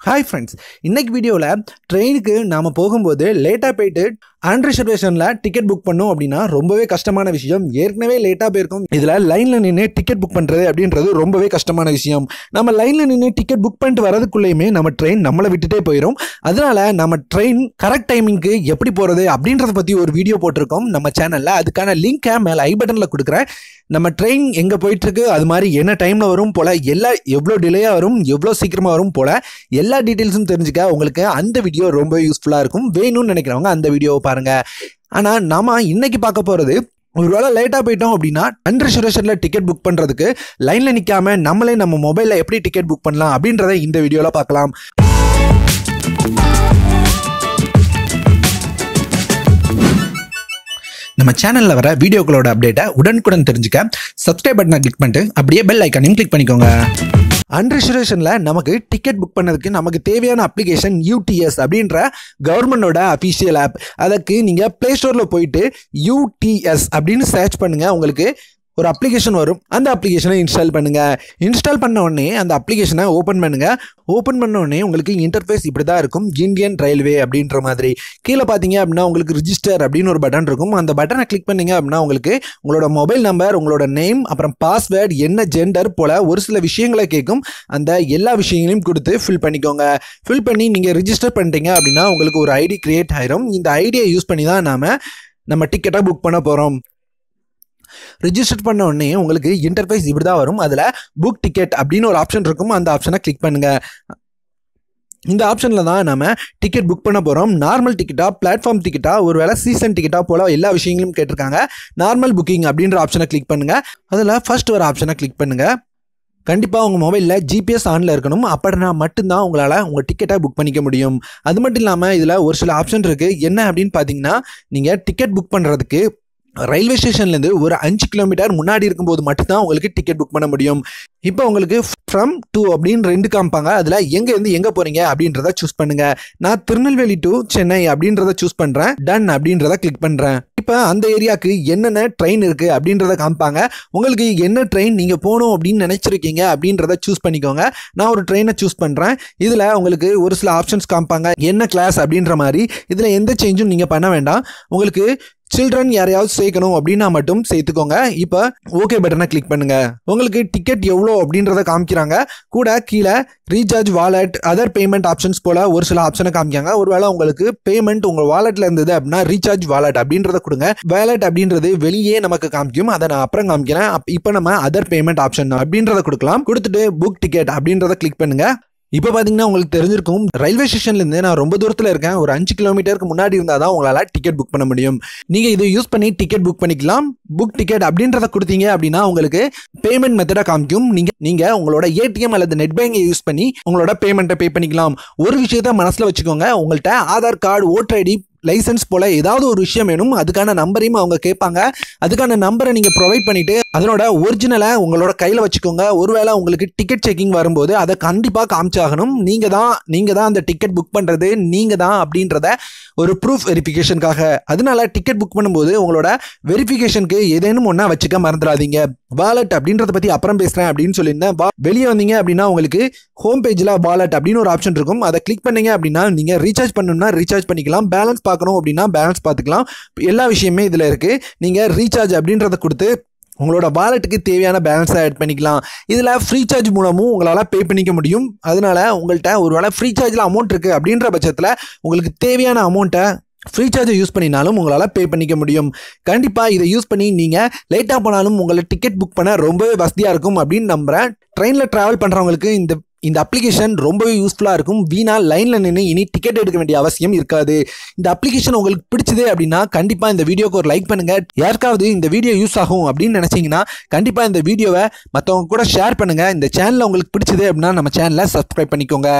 Hi friends இன்னைக்கு வீடியோவில் ட்ரெயினுக்கு நாம் போகும்போது லேட்டாக போயிட்டு அன் ரிசர்வேஷனில் டிக்கெட் புக் பண்ணோம் அப்படின்னா ரொம்பவே கஷ்டமான விஷயம். ஏற்கனவே லேட்டாக போயிருக்கும். இதில் லைனில் நின்று டிக்கெட் புக் பண்ணுறது அப்படின்றது ரொம்பவே கஷ்டமான விஷயம். நம்ம லைனில் நின்று டிக்கெட் புக் பண்ணிட்டு வரதுக்குள்ளேயுமே நம்ம ட்ரெயின் நம்மளை விட்டுட்டே போயிடும் அதனால நம்ம ட்ரெயின் கரெக்ட் டைமிங்க்கு எப்படி போகிறது அப்படின்றத பற்றி ஒரு வீடியோ போட்டிருக்கோம். நம்ம சேனலில் அதுக்கான லிங்க்கை மேலே ஐ பட்டனில் கொடுக்குறேன். நம்ம ட்ரெயின் எங்கே போயிட்டுருக்கு அது மாதிரி என்ன டைமில் வரும் போல் எல்லா எவ்வளோ டிலேயாக வரும் எவ்வளோ சீக்கிரமாக வரும் போல் எல்லா டீட்டெயில்ஸும் தெரிஞ்சுக்க உங்களுக்கு அந்த வீடியோ ரொம்ப யூஸ்ஃபுல்லாக இருக்கும். வேணும்னு நினைக்கிறவங்க அந்த வீடியோவை பாருங்க. ஆனா நாம இன்னைக்கு பார்க்க போறது ஒருவேளை லேட்டாக போயிட்டோம் அப்படின்னா அன்ரிசர்வேஷனில் டிக்கெட் புக் பண்ணுறதுக்கு லைனில் நிற்காம நம்மளே நம்ம மொபைலில் எப்படி டிக்கெட் புக் பண்ணலாம் அப்படின்றத இந்த வீடியோவில் பார்க்கலாம். நம்ம சேனலில் வர வீடியோக்களோட அப்டேட்டை உடனுக்குடன் தெரிஞ்சுக்க சப்ஸ்கிரைப் பட்டனை கிளிக் பண்ணிட்டு அப்படியே பெல் ஐக்கானையும் கிளிக் பண்ணிக்கோங்க. அன்ரிசர்வேஷனில் நமக்கு டிக்கெட் புக் பண்ணதுக்கு நமக்கு தேவையான அப்ளிகேஷன் யூடிஎஸ் அப்படின்ற கவர்மெண்டோட அஃபிஷியல் ஆப் அதுக்கு நீங்கள் ப்ளே ஸ்டோரில் போயிட்டு யூடிஎஸ் அப்படின்னு சர்ச் பண்ணுங்கள் உங்களுக்கு ஒரு அப்ளிகேஷன் வரும். அந்த அப்ளிகேஷனை இன்ஸ்டால் பண்ணுங்கள் இன்ஸ்டால் பண்ண உடனே அந்த அப்ளிகேஷனை ஓப்பன் பண்ணுங்கள் ஓப்பன் பண்ண உடனே உங்களுக்கு இன்டர்ஃபேஸ் இப்படி தான் இருக்கும். இந்தியன் ரயில்வே அப்படின்ற மாதிரி. கீழே பார்த்தீங்க அப்படின்னா உங்களுக்கு ரிஜிஸ்டர் அப்படின்னு ஒரு பட்டன் இருக்கும். அந்த பட்டனை கிளிக் பண்ணீங்க அப்படின்னா உங்களுக்கு உங்களோட மொபைல் நம்பர் உங்களோட நேம் அப்புறம் பாஸ்வேர்டு என்ன ஜெண்டர் போல் ஒரு சில விஷயங்களை கேட்கும். அந்த எல்லா விஷயங்களையும் கொடுத்து ஃபில் பண்ணிக்கோங்க. ஃபில் பண்ணி நீங்கள் ரிஜிஸ்டர் பண்ணிட்டீங்க அப்படின்னா உங்களுக்கு ஒரு ஐடி கிரியேட் ஆயிரும். இந்த ஐடியை யூஸ் பண்ணி தான் நாம் நம்ம டிக்கெட்டை புக் பண்ண போகிறோம் ரிஜிஸ்டர் பண்ண உடனே உங்களுக்கு இன்டர்ஃபேஸ் இப்படி தான் வரும். அதில் புக் டிக்கெட் அப்படின்னு ஒரு ஆப்ஷன் இருக்கும். அந்த ஆப்ஷனை கிளிக் பண்ணுங்கள் இந்த ஆப்ஷனில் தான் நம்ம டிக்கெட் புக் பண்ண போகிறோம் நார்மல் டிக்கெட்டாக பிளாட்ஃபார்ம் டிக்கெட்டாக ஒரு வேளை சீசன் டிக்கெட்டாக போல் எல்லா விஷயங்களும் கேட்டிருக்காங்க. நார்மல் புக்கிங் அப்படின்ற ஆப்ஷனை கிளிக் பண்ணுங்கள் அதில் ஃபர்ஸ்ட் ஒரு ஆப்ஷனை கிளிக் பண்ணுங்கள் கண்டிப்பாக உங்கள் மொபைலில் ஜிபிஎஸ் ஆனில் இருக்கணும். அப்படின்னா மட்டும்தான் உங்களால் உங்கள் டிக்கெட்டை புக் பண்ணிக்க முடியும். அது மட்டும் இல்லாமல் இதில் ஒரு சில ஆப்ஷன் இருக்குது என்ன அப்படின்னு பார்த்தீங்கன்னா நீங்கள் டிக்கெட் புக் பண்ணுறதுக்கு ரயில்வே ஸ்டேஷன்லேருந்து ஒரு அஞ்சு கிலோமீட்டர் முன்னாடி இருக்கும்போது மட்டும்தான் உங்களுக்கு டிக்கெட் புக் பண்ண முடியும். இப்போ உங்களுக்கு ஃப்ரம் டூ அப்படின்னு ரெண்டு காமிப்பாங்க. அதில் எங்கேருந்து எங்கே போகிறீங்க அப்படின்றத சூஸ் பண்ணுங்க. நான் திருநெல்வேலி டு சென்னை அப்படின்றத சூஸ் பண்ணுறேன் டன் அப்படின்றத கிளிக் பண்ணுறேன் இப்போ அந்த ஏரியாவுக்கு என்னென்ன ட்ரெயின் இருக்குது அப்படின்றத காமிப்பாங்க. உங்களுக்கு என்ன ட்ரெயின் நீங்கள் போகணும் அப்படின்னு நினச்சிருக்கீங்க அப்படின்றத சூஸ் பண்ணிக்கோங்க. நான் ஒரு ட்ரெயினை சூஸ் பண்ணுறேன் இதில் உங்களுக்கு ஒரு சில ஆப்ஷன்ஸ் காமிப்பாங்க. என்ன கிளாஸ் அப்படின்ற மாதிரி. இதில் எந்த சேஞ்சும் நீங்கள் பண்ண வேண்டாம். உங்களுக்கு சில்ட்ரன் யாரையாவது சேர்க்கணும் அப்படின்னா மட்டும் சேர்த்துக்கோங்க. இப்போ ஓகே பட்டனை கிளிக் பண்ணுங்க. உங்களுக்கு டிக்கெட் எவ்வளோ அப்படின்றத காமிக்கிறாங்க. கூட கீழே recharge wallet other payment options போல ஒரு சில ஆப்ஷனை காமிக்காங்க ஒருவேளை உங்களுக்கு பேமெண்ட் உங்கள் வாலெட்ல இருந்தது அப்படின்னா ரீசார்ஜ் வாலெட் அப்படின்றத கொடுங்க. வேலெட் அப்படின்றது வெளியே நமக்கு காமிக்கும். அதை நான் அப்புறம் காமிக்கிறேன். இப்போ நம்ம அதர் பேமெண்ட் ஆப்ஷன் அப்படின்றத கொடுக்கலாம். கொடுத்துட்டு புக் டிக்கெட் அப்படின்றத கிளிக் பண்ணுங்க. இப்போ பார்த்தீங்கன்னா உங்களுக்கு தெரிஞ்சிருக்கும் ரயில்வே ஸ்டேஷன்லேருந்து நான் ரொம்ப தூரத்தில் இருக்கேன். ஒரு அஞ்சு கிலோமீட்டருக்கு முன்னாடி இருந்தால் தான் உங்களால் டிக்கெட் புக் பண்ண முடியும். நீங்கள் இதை யூஸ் பண்ணி டிக்கெட் புக் பண்ணிக்கலாம். புக் டிக்கெட் அப்படின்றத கொடுத்தீங்க அப்படின்னா உங்களுக்கு பேமெண்ட் மெத்தடாக காமிக்கும். நீங்கள் நீங்கள் உங்களோட ஏடிஎம் அல்லது நெட் பேங்கை யூஸ் பண்ணி உங்களோட பேமெண்ட்டை பே பண்ணிக்கலாம். ஒரு விஷயத்த மனசில் வச்சுக்கோங்க. உங்கள்கிட்ட Aadhaar card voter ID licence போல் ஏதாவது ஒரு விஷயம் வேணும் அதுக்கான நம்பரையும் அவங்க கேட்பாங்க. அதுக்கான நம்பரை நீங்கள் ப்ரொவைட் பண்ணிவிட்டு அதனோட ஒரிஜினலை உங்களோட கையில் வச்சுக்கோங்க. ஒருவேளை உங்களுக்கு டிக்கெட் செக்கிங் வரும்போது அதை கண்டிப்பாக காமிச்சாகணும். நீங்கள் தான் நீங்கள் தான் அந்த டிக்கெட் புக் பண்ணுறது நீங்கள் தான் அப்படின்றத ஒரு ப்ரூஃப் வெரிஃபிகேஷனுக்காக அதனால டிக்கெட் புக் பண்ணும்போது உங்களோட வெரிஃபிகேஷனுக்கு ஏதேனும் ஒன்றா வச்சுக்க மறந்துடாதீங்க. வாலெட் அப்படின்றத பற்றி அப்புறம் பேசுகிறேன் அப்படின்னு சொல்லியிருந்தேன். வெளியே வந்தீங்க அப்படின்னா உங்களுக்கு ஹோம் பேஜில் வாலெட் அப்படின்னு ஒரு ஆப்ஷன் இருக்கும். அதை கிளிக் பண்ணீங்க அப்படின்னா நீங்கள் ரீசார்ஜ் பண்ணணும்னா ரீசார்ஜ் பண்ணிக்கலாம். பேலன்ஸ் பார்க்கணும் அப்படின்னா பேலன்ஸ் பார்த்துக்கலாம். எல்லா விஷயமே இதில் இருக்குது நீங்கள் ரீசார்ஜ் அப்படின்றத கொடுத்து உங்களோட வாலெட்டுக்கு தேவையான பேலன்ஸை ஆட் பண்ணிக்கலாம். இதில் ஃப்ரீ சார்ஜ் மூலமும் உங்களால் பே பண்ணிக்க முடியும். அதனால உங்கள்கிட்ட ஒரு வேளை ஃப்ரீ சார்ஜில் அமௌண்ட் இருக்குது அப்படின்ற பட்சத்தில் உங்களுக்கு தேவையான அமௌண்ட்டை ஃப்ரீ சார்ஜை யூஸ் பண்ணினாலும் உங்களால் பே பண்ணிக்க முடியும். கண்டிப்பாக இதை யூஸ் பண்ணி நீங்கள் லேட்டாக போனாலும் உங்களை டிக்கெட் புக் பண்ண ரொம்பவே வசதியாக இருக்கும் அப்படின்னு நம்புகிறேன் ட்ரெயினில் ட்ராவல் பண்ணுறவங்களுக்கு இந்த இந்த அப்ளிகேஷன் ரொம்பவே யூஸ்ஃபுல்லாக இருக்கும். வீணா லைனில் நின்று இனி டிக்கெட் எடுக்க வேண்டிய அவசியம் இருக்காது. இந்த அப்ளிகேஷன் உங்களுக்கு பிடிச்சது அப்படின்னா கண்டிப்பாக இந்த வீடியோக்கு ஒரு லைக் பண்ணுங்கள் யாருக்காவது இந்த வீடியோ யூஸ் ஆகும் அப்படின்னு நினச்சிங்கன்னா கண்டிப்பாக இந்த வீடியோவை மற்றவங்க கூட ஷேர் பண்ணுங்கள் இந்த சேனலில் உங்களுக்கு பிடிச்சது அப்படின்னா நம்ம சேனலை சப்ஸ்கிரைப் பண்ணிக்கோங்க.